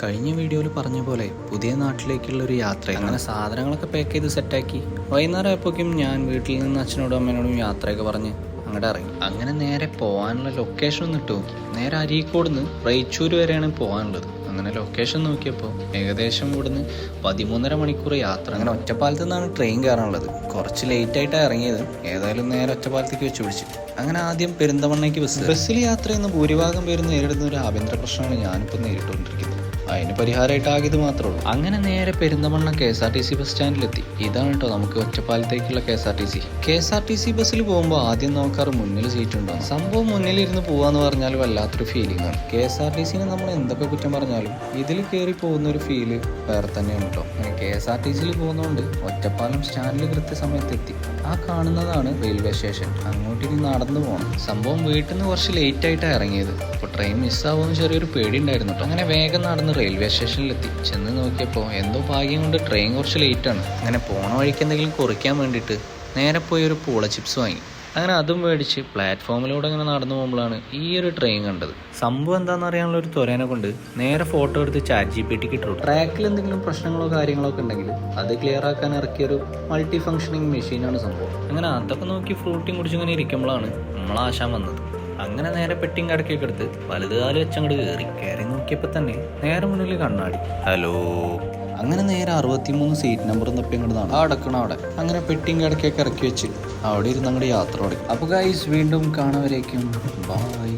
കഴിഞ്ഞ വീഡിയോയിൽ പറഞ്ഞ പോലെ പുതിയ നാട്ടിലേക്കുള്ള ഒരു യാത്ര. അങ്ങനെ സാധനങ്ങളൊക്കെ പാക്ക് ചെയ്ത് സെറ്റാക്കി വൈകുന്നേരം ആയപ്പോഴേക്കും ഞാൻ വീട്ടിൽ നിന്ന് അച്ഛനോടും അമ്മേനോടും യാത്രയൊക്കെ പറഞ്ഞ് അങ്ങോട്ട് ഇറങ്ങി. അങ്ങനെ നേരെ പോകാനുള്ള ലൊക്കേഷൻ ഒന്ന് ഇട്ട് നോക്കി. നേരെ അരീക്കോട് നിന്ന് റൈച്ചൂര് വരെയാണ് പോകാനുള്ളത്. അങ്ങനെ ലൊക്കേഷൻ നോക്കിയപ്പോൾ ഏകദേശം ഇവിടുന്ന് പതിമൂന്നര മണിക്കൂർ യാത്ര. അങ്ങനെ ഒറ്റപ്പാലത്ത് നിന്നാണ് ട്രെയിൻ കയറാനുള്ളത്. കുറച്ച് ലേറ്റ് ആയിട്ടാണ് ഇറങ്ങിയത്. ഏതായാലും നേരെ ഒറ്റപ്പാലത്തേക്ക് വെച്ച് പിടിച്ചു. അങ്ങനെ ആദ്യം പെരിന്തമണ്ണയ്ക്ക് ബസ് ബസ്സിൽ യാത്ര ചെയ്യുന്ന ഭൂരിഭാഗം പേരും നേരിടുന്ന ഒരു ആഭ്യന്തര പ്രശ്നമാണ് ഞാനിപ്പോൾ നേരിട്ടുകൊണ്ടിരിക്കുന്നത്. അതിന് പരിഹാരമായിട്ട് ആകിയത് മാത്രമേ ഉള്ളൂ. അങ്ങനെ നേരെ Perinthalmanna K S R T C bus സ്റ്റാൻഡിലെത്തി. ഇതാണ് കേട്ടോ നമുക്ക് ഒറ്റപ്പാലത്തേക്കുള്ള K S R T C. K S R T C ബസ്സിൽ പോകുമ്പോൾ ആദ്യം നോക്കാറ് മുന്നിൽ സീറ്റ് ഉണ്ടോ സംഭവം മുന്നിലിരുന്ന് പോവാന്ന് പറഞ്ഞാൽ വല്ലാത്തൊരു ഫീലിംഗ് ആണ്. കെ എസ് ആർ ടി സിനെ നമ്മൾ എന്തൊക്കെ കുറ്റം പറഞ്ഞാലും ഇതിൽ കയറി പോകുന്ന ഒരു ഫീൽ വേറെ തന്നെയാണ് കേട്ടോ. കെ എസ് ആർ ടി സിയിൽ പോകുന്നതുകൊണ്ട് ഒറ്റപ്പാലം സ്റ്റാൻഡിൽ കൃത്യസമയത്ത് എത്തി. ആ കാണുന്നതാണ് റെയിൽവേ സ്റ്റേഷൻ അങ്ങോട്ട് ഇനി നടന്നു പോകണം സംഭവം വീട്ടിൽ നിന്ന് കുറച്ച് ലേറ്റ് ആയിട്ടാണ് ഇറങ്ങിയത്. അപ്പോൾ ട്രെയിൻ മിസ്സാവുമെന്ന് ചെറിയൊരു പേടി ഉണ്ടായിരുന്നു അങ്ങനെ വേഗം നടന്ന് റെയിൽവേ സ്റ്റേഷനിലെത്തി ചെന്ന് നോക്കിയപ്പോൾ എന്തോ ഭാഗ്യം കൊണ്ട് ട്രെയിൻ കുറച്ച് ലേറ്റാണ് അങ്ങനെ പോണ വഴിക്ക് എന്തെങ്കിലും കുറിക്കാൻ വേണ്ടിയിട്ട് നേരെ പോയി ഒരു പൂള ചിപ്സ് വാങ്ങി. അങ്ങനെ അതും മേടിച്ച് പ്ലാറ്റ്ഫോമിലൂടെ അങ്ങനെ നടന്നു പോകുമ്പോഴാണ് ഈ ഒരു ട്രെയിൻ കണ്ടത്. സംഭവം എന്താണെന്ന് അറിയാനുള്ള ഒരു ത്വരേനെ കൊണ്ട് നേരെ ഫോട്ടോ എടുത്ത് ചാറ്റ് ജി പി ടിക്ക് ഇട്ടു ട്രാക്കിൽ എന്തെങ്കിലും പ്രശ്നങ്ങളോ കാര്യങ്ങളോ ഒക്കെ ഉണ്ടെങ്കിൽ അത് ക്ലിയർ ആക്കാൻ ഇറക്കിയ ഒരു മൾട്ടി ഫങ്ഷനിങ് മെഷീനാണ് സംഭവം. അങ്ങനെ അതൊക്കെ നോക്കി ഫ്രൂട്ടിങ് കുടിച്ച് ഇങ്ങനെ ഇരിക്കുമ്പോഴാണ് നമ്മൾ ആശാൻ വന്നത്. അങ്ങനെ നേരെ പെട്ടിങ് കടക്കൊക്കെ എടുത്ത് വലുതുകാലം വെച്ചങ്ങോട്ട് കയറി കയറി നോക്കിയപ്പോൾ തന്നെ നേരെ മുന്നിൽ കണ്ണാടി. ഹലോ. അങ്ങനെ നേരെ അറുപത്തിമൂന്ന് സീറ്റ് നമ്പർ തപ്പി അങ്ങോട്ട് ആ അടക്കണം അവിടെ. അങ്ങനെ പെട്ടിങ് കടക്കൊക്കെ ഇറക്കി വെച്ച് അവിടെ ഇരുന്ന് അങ്ങോട്ട് യാത്ര തുടങ്ങി. അപ്പോൾ ഗൈസ് വീണ്ടും കാണവരേക്കും ബായ്